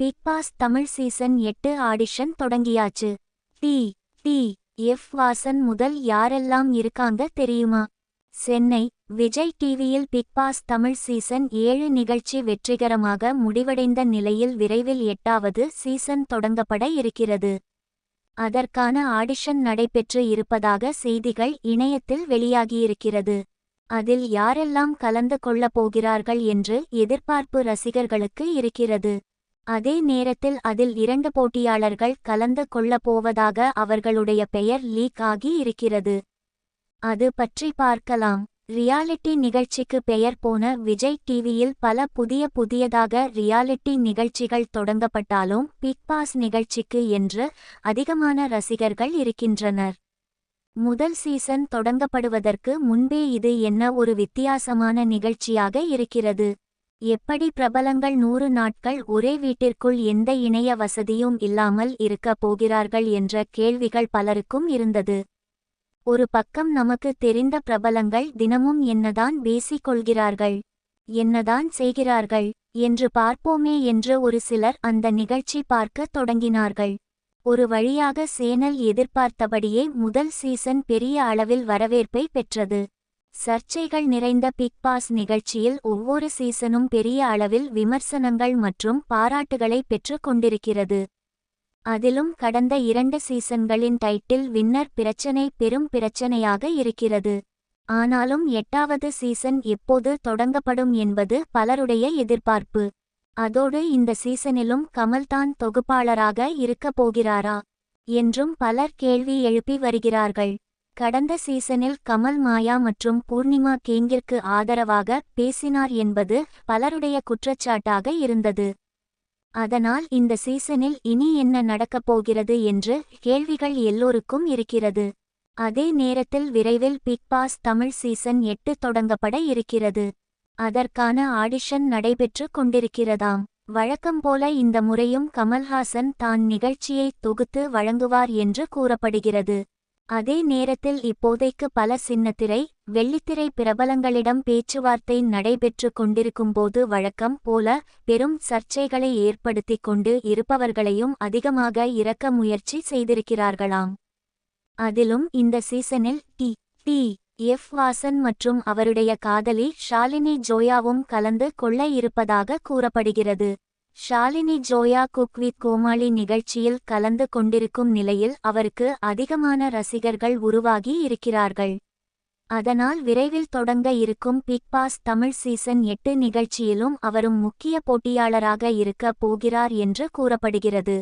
Big Boss Tamil season எட்டு audition தொடங்கியாச்சு. T T F Vasan முதல் யாரெல்லாம் இருக்காங்க தெரியுமா? சென்னை விஜய் டிவியில் பிக் பாஸ் தமிழ் சீசன் ஏழு நிகழ்ச்சி வெற்றிகரமாக முடிவடைந்த நிலையில் விரைவில் எட்டாவது சீசன் தொடங்கப்பட இருக்கிறது. அதற்கான ஆடிஷன் நடைபெற்று இருப்பதாக செய்திகள் இணையத்தில் வெளியாகியிருக்கிறது. அதில் யாரெல்லாம் கலந்து கொள்ளப் போகிறார்கள் என்று எதிர்பார்ப்பு ரசிகர்களுக்கு இருக்கிறது. அதே நேரத்தில் அதில் இரண்டு போட்டியாளர்கள் கலந்து கொள்ளப் போவதாக அவர்களுடைய பெயர் லீக் ஆகி இருக்கிறது. அது பற்றி பார்க்கலாம். ரியாலிட்டி நிகழ்ச்சிக்கு பெயர் போன விஜய் டிவியில் பல புதிய புதியதாக ரியாலிட்டி நிகழ்ச்சிகள் தொடங்கப்பட்டாலும் பிக் பாஸ் நிகழ்ச்சிக்கு என்று அதிகமான ரசிகர்கள் இருக்கின்றனர். முதல் சீசன் தொடங்கப்படுவதற்கு முன்பே இது என்ன ஒரு வித்தியாசமான நிகழ்ச்சியாக இருக்கிறது. எப்படி பிரபலங்கள் நூறு நாட்கள் ஒரே வீட்டிற்குள் எந்த இணைய வசதியும் இல்லாமல் இருக்கப் போகிறார்கள் என்ற கேள்விகள் பலருக்கும் இருந்தது. ஒரு பக்கம் நமக்கு தெரிந்த பிரபலங்கள் தினமும் என்னதான் பேசிக் கொள்கிறார்கள் என்னதான் செய்கிறார்கள் என்று பார்ப்போமே என்று ஒரு சிலர் அந்த நிகழ்ச்சி பார்க்க தொடங்கினார்கள். ஒரு வழியாக சேனல் எதிர்பார்த்தபடியே முதல் சீசன் பெரிய அளவில் வரவேற்பை பெற்றது. சர்ச்சைகள் நிறைந்த பிக் பாஸ் நிகழ்ச்சியில் ஒவ்வொரு சீசனும் பெரிய அளவில் விமர்சனங்கள் மற்றும் பாராட்டுகளை பெற்றுக் கொண்டிருக்கிறது. அதிலும் கடந்த இரண்டு சீசன்களின் டைட்டில் வின்னர் பிரச்சனை பெரும் பிரச்சனையாக இருக்கிறது. ஆனாலும் எட்டாவது சீசன் எப்போது தொடங்கப்படும் என்பது பலருடைய எதிர்பார்ப்பு. அதோடு இந்த சீசனிலும் கமல்தான் தொகுப்பாளராக இருக்கப் போகிறாரா? என்றும் பலர் கேள்வி எழுப்பி வருகிறார்கள். கடந்த சீசனில் கமல் மாயா மற்றும் பூர்ணிமா கேங்கிற்கு ஆதரவாக பேசினார் என்பது பலருடைய குற்றச்சாட்டாக இருந்தது. அதனால் இந்த சீசனில் இனி என்ன நடக்கப் போகிறது என்று கேள்விகள் எல்லோருக்கும் இருக்கிறது. அதே நேரத்தில் விரைவில் பிக் பாஸ் தமிழ் சீசன் எட்டு தொடங்கப்பட இருக்கிறது. அதற்கான ஆடிஷன் நடைபெற்று கொண்டிருக்கிறதாம். வழக்கம் போல இந்த முறையும் கமல்ஹாசன் தான் நிகழ்ச்சியை தொகுத்து வழங்குவார் என்று கூறப்படுகிறது. அதே நேரத்தில் இப்போதைக்கு பல சின்னத்திரை வெள்ளித்திரை பிரபலங்களிடம் பேச்சுவார்த்தை நடைபெற்று கொண்டிருக்கும்போது வழக்கம் போல பெரும் சர்ச்சைகளை ஏற்படுத்திக் கொண்டு இருப்பவர்களையும் அதிகமாக இறக்க முயற்சி செய்திருக்கிறார்களாம். அதிலும் இந்த சீசனில் டி டி எஃப் வாசன் மற்றும் அவருடைய காதலி ஷாலினி ஜோயாவும் கலந்து கொள்ள இருப்பதாக கூறப்படுகிறது. ஷாலினி ஜோயா குக் வித் கோமாளி நிகழ்ச்சியில் கலந்து கொண்டிருக்கும் நிலையில் அவருக்கு அதிகமான ரசிகர்கள் உருவாகி இருக்கிறார்கள். அதனால் விரைவில் தொடங்க இருக்கும் பிக் பாஸ் தமிழ் சீசன் எட்டு நிகழ்ச்சியிலும் அவரும் முக்கிய போட்டியாளராக இருக்க போகிறார் என்று கூறப்படுகிறது.